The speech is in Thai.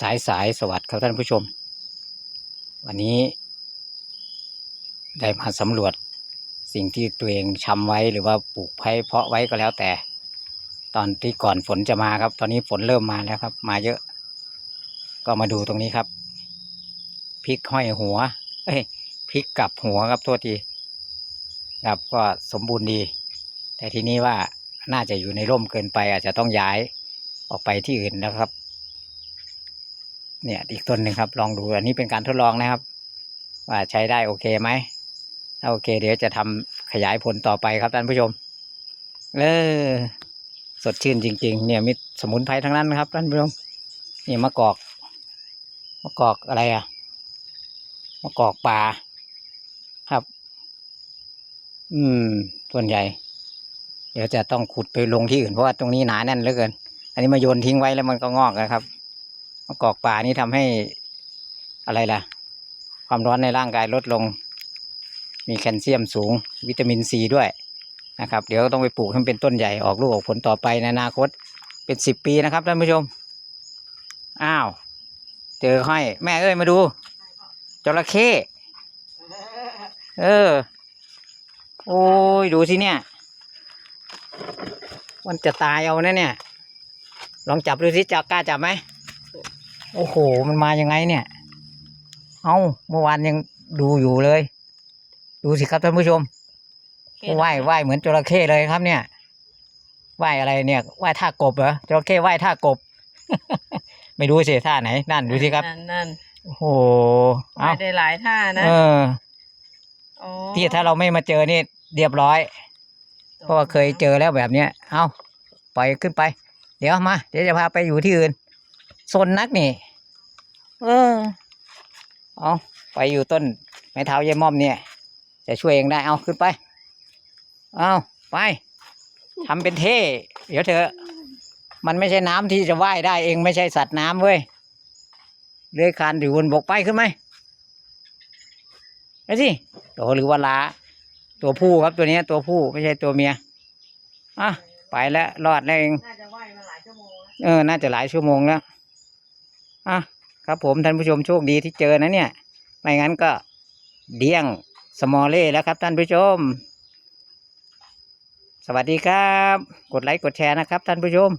สายสายสวัสดิ์ครับท่านผู้ชม วันนี้ ได้มาสำรวจสิ่งที่ตัวเองชำไว้หรือว่าปลูกไผ่เพาะไว้ก็แล้วแต่ ตอนที่ก่อนฝนจะมาครับ ตอนนี้ฝนเริ่มมาแล้วครับ มาเยอะ ก็มาดูตรงนี้ครับพริกห้อยหัว เอ้ยพริกกลับหัวครับโทษทีครับก็สมบูรณ์ดี แต่ทีนี้ว่าน่าจะอยู่ในร่มเกินไป อาจจะต้องย้ายออกไปที่อื่นนะครับ เนี่ย อีกต้นหนึ่งครับ ลองดูอันนี้เป็นการทดลองนะครับ ว่าใช้ได้โอเคไหมถ้าโอเค เดี๋ยวจะทำขยายผลต่อไปครับท่านผู้ชมเออสดชื่นจริง ๆ เนี่ยมีสมุนไพรทั้งนั้นนะครับท่านผู้ชมนี่มะกอกมะกอกอะไรอะมะกอกป่าครับ อืม ส่วนใหญ่ เดี๋ยวจะต้องขุดไปลงที่อื่นเพราะว่าตรงนี้หนาแน่นเหลือเกิน อันนี้มาโยนทิ้งไว้แล้วมันก็งอกนะครับ มะกอกป่านี่ทำให้อะไรล่ะ ความร้อนในร่างกายลดลง มีแคลเซียมสูง วิตามินซีด้วยนะครับ เดี๋ยวต้องไปปลูกให้มันเป็นต้นใหญ่ออกลูกออกผลต่อไปในอนาคต เป็นสิบปีนะครับท่านผู้ชม อ้าว เจอให้แม่เอ้ยมาดูจระเข้เออ โอ้ย ดูสิเนี่ย มันจะตายเอานะเนี่ย ลองจับดูสิจะกล้าจับไหม โอ้โห มันมายังไงเนี่ย เอาเมื่อวานยังดูอยู่เลย ดูสิครับท่านผู้ชมว่ายว่ายเหมือนจระเข้เลยครับ เนี่ยว่ายอะไรเนี่ยว่ายท่ากบเหรอจระเข้ว่ายท่ากบ ไม่รู้สิท่าไหน นั่นดูสิครับ นั่นนั่นโอ้โหว่าเอายได้หลายท่านะเอออ๋อที่ถ้าเราไม่มาเจอนี่เรียบร้อย เพราะว่าเคยเจอแล้วแบบเนี้ย เอาปล่อยขึ้นไป เดี๋ยวมา เดี๋ยวจะพาไปอยู่ที่อื่นซนนักนี่ เออ เอาไปอยู่ต้นไม้เท้ายายม่อมเนี่ย จะช่วยเองได้ เอาขึ้นไป เอาไปทำเป็นเท่ เดี๋ยวเถอะมันไม่ใช่น้ำที่จะว่ายได้เองไม่ใช่สัตว์น้ำเว้ยเลื้อยคลานอยู่บนบกไปขึ้นไหมไปสิโตหรือว่าลาตัวผู้ครับตัวเนี้ยตัวผู้ไม่ใช่ตัวเมียอะไปแล้วรอดแล้วเอง น่าจะว่ายมาหลายชั่วโมงแล้ว เออ น่าจะหลายชั่วโมงแล้ว อะ ครับผมท่านผู้ชมโชคดีที่เจอนะเนี่ย ไม่งั้นก็เดี้ยงสมอลเล่แล้วครับท่านผู้ชม สวัสดีครับ กดไลค์กดแชร์นะครับท่านผู้ชม